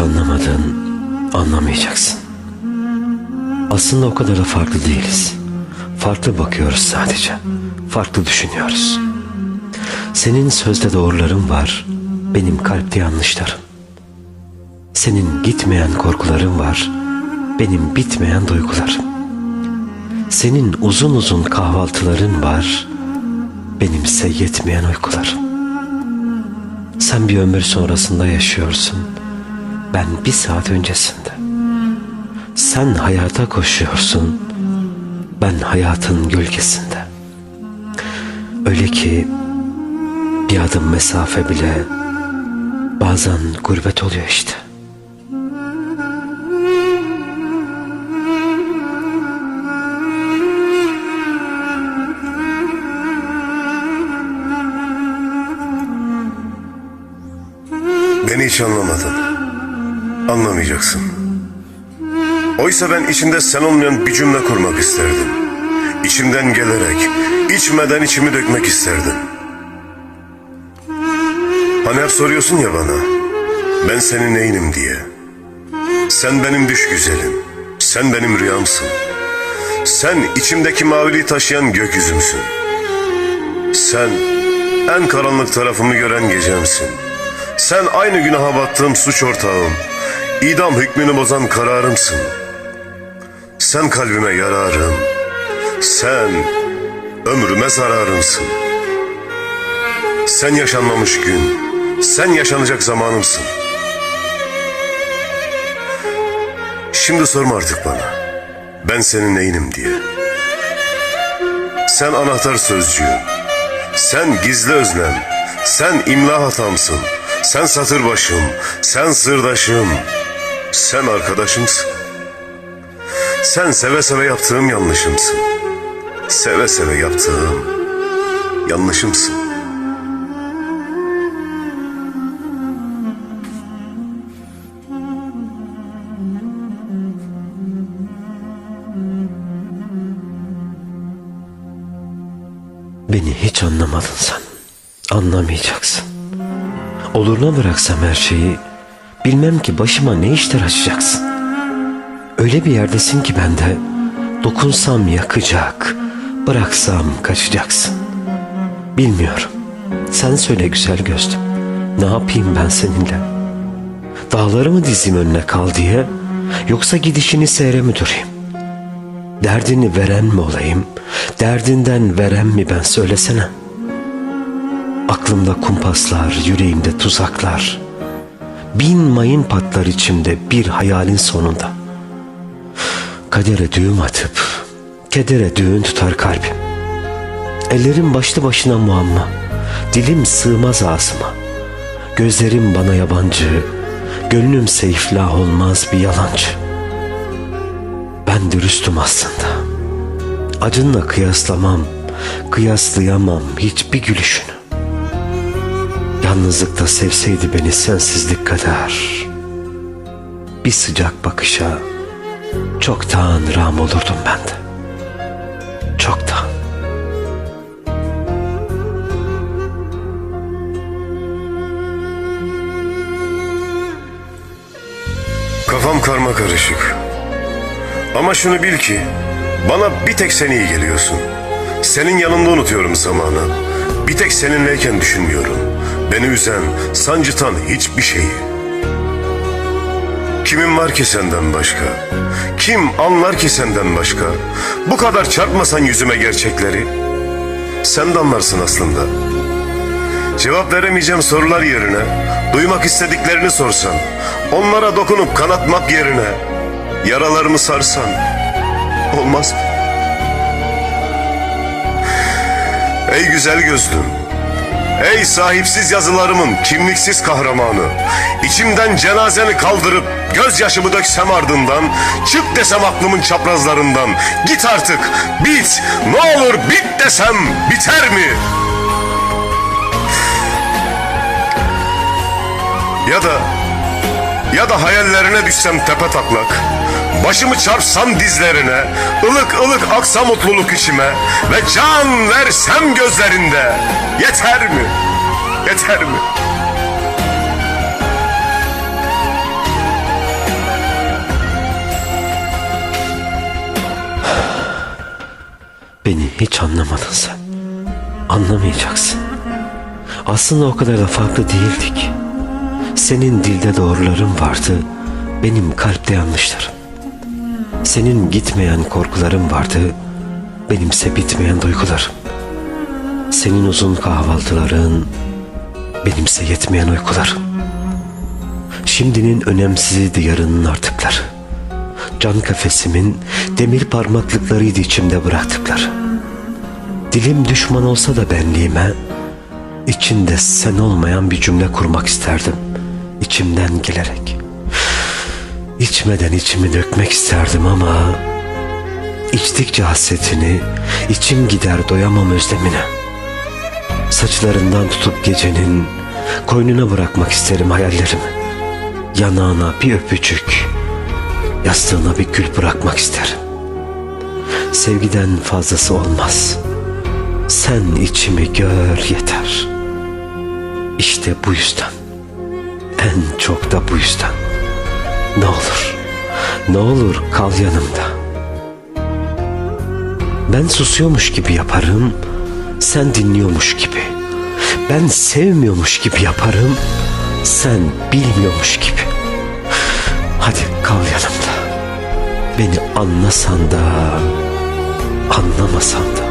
Anlamadın, anlamayacaksın. Aslında o kadar da farklı değiliz. Farklı bakıyoruz sadece. Farklı düşünüyoruz. Senin sözde doğruların var, benim kalpte yanlışlarım. Senin gitmeyen korkuların var, benim bitmeyen duygularım. Senin uzun uzun kahvaltıların var, benimse yetmeyen uykularım. Sen bir ömür sonrasında yaşıyorsun, ben bir saat öncesinde. Sen hayata koşuyorsun, ben hayatın gölgesinde. Öyle ki bir adım mesafe bile bazen gurbet oluyor işte. Beni hiç anlamadın. Anlamayacaksın. Oysa ben içinde sen olmayan bir cümle kurmak isterdim. İçimden gelerek, içmeden içimi dökmek isterdim. Hani hep soruyorsun ya bana, ben senin neyinim diye. Sen benim düş güzelim, sen benim rüyamsın. Sen içimdeki maviliği taşıyan gökyüzümsün. Sen en karanlık tarafımı gören gecemsin. Sen aynı günaha battığım suç ortağım. İdam hükmünü bozan kararımsın. Sen kalbime yararım. Sen ömrüme zararımsın. Sen yaşanmamış gün, sen yaşanacak zamanımsın. Şimdi sorma artık bana. Ben senin neyinim diye. Sen anahtar sözcüğüm. Sen gizli özlem. Sen imla hatamsın. Sen satır başım. Sen sırdaşım. Sen arkadaşımsın. Sen seve seve yaptığım yanlışımsın. Seve seve yaptığım yanlışımsın. Beni hiç anlamadın sen. Anlamayacaksın. Oluruna bıraksam her şeyi, bilmem ki başıma ne işler açacaksın. Öyle bir yerdesin ki bende, dokunsam yakacak, bıraksam kaçacaksın. Bilmiyorum. Sen söyle güzel gözlüm. Ne yapayım ben seninle? Dağları mı dizeyim önüne kal diye, yoksa gidişini seyre mi durayım? Derdini veren mi olayım? Derdinden veren mi ben söylesene. Aklımda kumpaslar, yüreğimde tuzaklar. Bin mayın patlar içimde bir hayalin sonunda. Kadere düğüm atıp, kedere düğün tutar kalbim. Ellerim başlı başına muamma, dilim sığmaz ağzıma. Gözlerim bana yabancı, gönlümse iflah olmaz bir yalancı. Ben dürüstüm aslında. Acınla kıyaslamam, kıyaslayamam hiçbir gülüşünü. Yalnızlıkta sevseydi beni sensizlik kadar. Bir sıcak bakışa çoktan ram olurdum ben de. Çoktan. Kafam karma karışık. Ama şunu bil ki bana bir tek sen iyi geliyorsun. Senin yanında unutuyorum zamanı. Bir tek seninleyken düşünmüyorum. Beni üzen, sancıtan hiçbir şeyi. Kimin var ki senden başka? Kim anlar ki senden başka? Bu kadar çarpmasan yüzüme gerçekleri. Sen de anlarsın aslında. Cevap veremeyeceğim sorular yerine duymak istediklerini sorsan, onlara dokunup kanatmak yerine yaralarımı sarsan olmaz mı? Ey güzel gözlüm, ey sahipsiz yazılarımın kimliksiz kahramanı, içimden cenazeni kaldırıp gözyaşımı döksem ardından, çık desem aklımın çaprazlarından, git artık, bit, ne olur bit desem biter mi?'' Ya da ya da hayallerine düşsem tepe taklak. Başımı çarpsam dizlerine, ılık ılık aksa mutluluk içime ve can versem gözlerinde. Yeter mi? Yeter mi? Beni hiç anlamadın sen. Anlamayacaksın. Aslında o kadar da farklı değildik. Senin dilde doğruların vardı, benim kalpte yanlışlarım. Senin gitmeyen korkuların vardı, benimse bitmeyen duygularım. Senin uzun kahvaltıların, benimse yetmeyen uykularım. Şimdinin önemsiziydi yarının artıkları. Can kafesimin demir parmaklıklarıydı içimde bıraktıkları. Dilim düşman olsa da benliğime, içinde sen olmayan bir cümle kurmak isterdim. içimden gelerek. İçmeden içimi dökmek isterdim ama içtikçe hasretini içim gider doyamam özlemine. Saçlarından tutup gecenin koynuna bırakmak isterim hayallerimi. Yanağına bir öpücük, yastığına bir gül bırakmak isterim. Sevgiden fazlası olmaz. Sen içimi gör yeter. İşte bu yüzden. En çok da bu yüzden. Ne olur, ne olur kal yanımda. Ben susuyormuş gibi yaparım, sen dinliyormuş gibi. Ben sevmiyormuş gibi yaparım, sen bilmiyormuş gibi. Hadi kal yanımda. Beni anlasan da, anlamasan da.